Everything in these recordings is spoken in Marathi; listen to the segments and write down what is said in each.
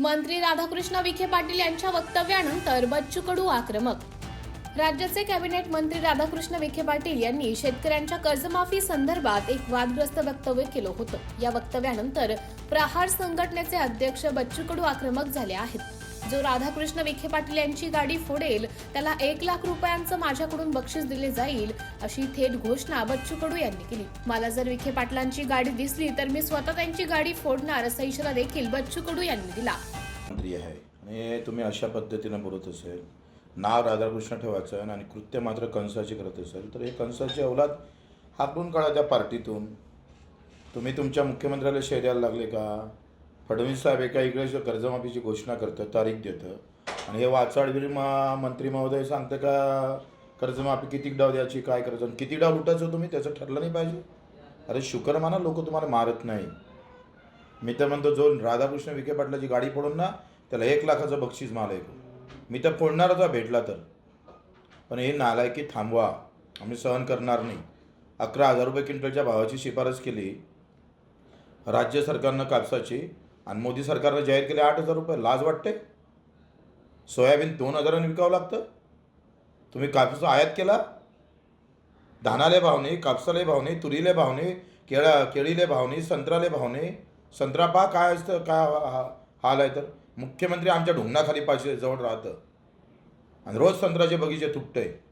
मंत्री राधाकृष्ण विखे पाटील यांच्या वक्तव्यानंतर बच्चू कडू आक्रमक. राज्याचे कॅबिनेट मंत्री राधाकृष्ण विखे पाटील यांनी शेतकऱ्यांच्या कर्जमाफी संदर्भात एक वादग्रस्त वक्तव्य केलं होतं. या वक्तव्यानंतर प्रहार संघटनेचे अध्यक्ष बच्चू कडू आक्रमक झाले आहेत. जो राधाकृष्ण विखे पाटील यांची गाडी फोडेल त्याला एक लाख रुपयांचं माझ्याकडून बक्षीस दिले जाईल अशी थेट घोषणा बच्चू कडू यांनी केली. मला जर विखे पाटलांची गाडी दिसली तर मी स्वतः त्यांची गाडी फोडणार असा इशारा देखील बच्चू कडू यांनी दिला. आहे. आणि तुम्ही अशा पद्धतीनं बोलत असेल नाव राधाकृष्ण ठेवायचं आणि कृत्य मात्र कंसाची करत असेल तर हे कंसाची अवलाद हाकून काढा त्या पार्टीतून. तुम्ही तुमच्या मुख्यमंत्र्याला शेऱ्याला लागले का? फडणवीस साहेब एका इकडे कर्जमाफीची घोषणा करतं तारीख देतं आणि हे वाचाडवीर मा मंत्री महोदय सांगतं का कर्जमाफी किती डाव द्यायची काय करायचं? आणि किती डाव लुटायचं तुम्ही? त्याचं ठरलं नाही पाहिजे. अरे शुक्र माना लोक तुम्हाला मारत नाही. मी तर म्हणतो जो राधाकृष्ण विखे पाटलाची गाडी फोडून ना त्याला एक लाखाचं बक्षीस मला एक मी तर फोडणारच आहे भेटला तर. पण हे नालायकी थांबवा. आम्ही सहन करणार नाही. अकरा हजार रुपये क्विंटलच्या भावाची शिफारस केली. राज्य सरकारनं कापसाची आणि मोदी सरकारनं जाहीर केले आठ हजार रुपये. लाज वाटते? सोयाबीन दोन हजारांनी विकावं लागतं? तुम्ही कापूस आयात केला? धानाले भाव नाही कापसाले भाव नाही तुरीले भाव नाही केळा केळीले भाव नाही संत्राले भाव नाही संत्रा पहा काय असतं काय हा- हाल आहे तर. मुख्यमंत्री आमच्या ढुंगणाखाली पाशी जवळ राहतं. आणि रोज संत्र्याचे बगीचे तुटते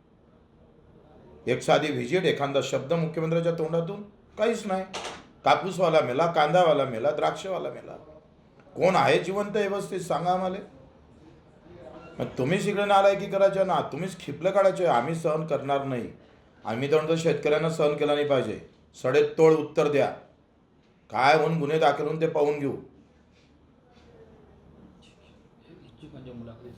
एक साधी व्हिजिट एखादा शब्द मुख्यमंत्र्याच्या तोंडातून काहीच नाही. कापूसवाला मेला कांदावाला मेला द्राक्षवाला मेला. कोण आहे जिवंत व्यवस्थित सांगा आम्हाला. मग तुम्हीच इकडे नालायकी करायच्या ना तुम्हीच खिपलं काढायचे आम्ही सहन करणार नाही. आम्ही तर म्हणतो शेतकऱ्यांना सहन केला नाही पाहिजे. सडेत तोड उत्तर द्या. काय होऊन गुन्हे दाखल होऊन ते पाहून घेऊ.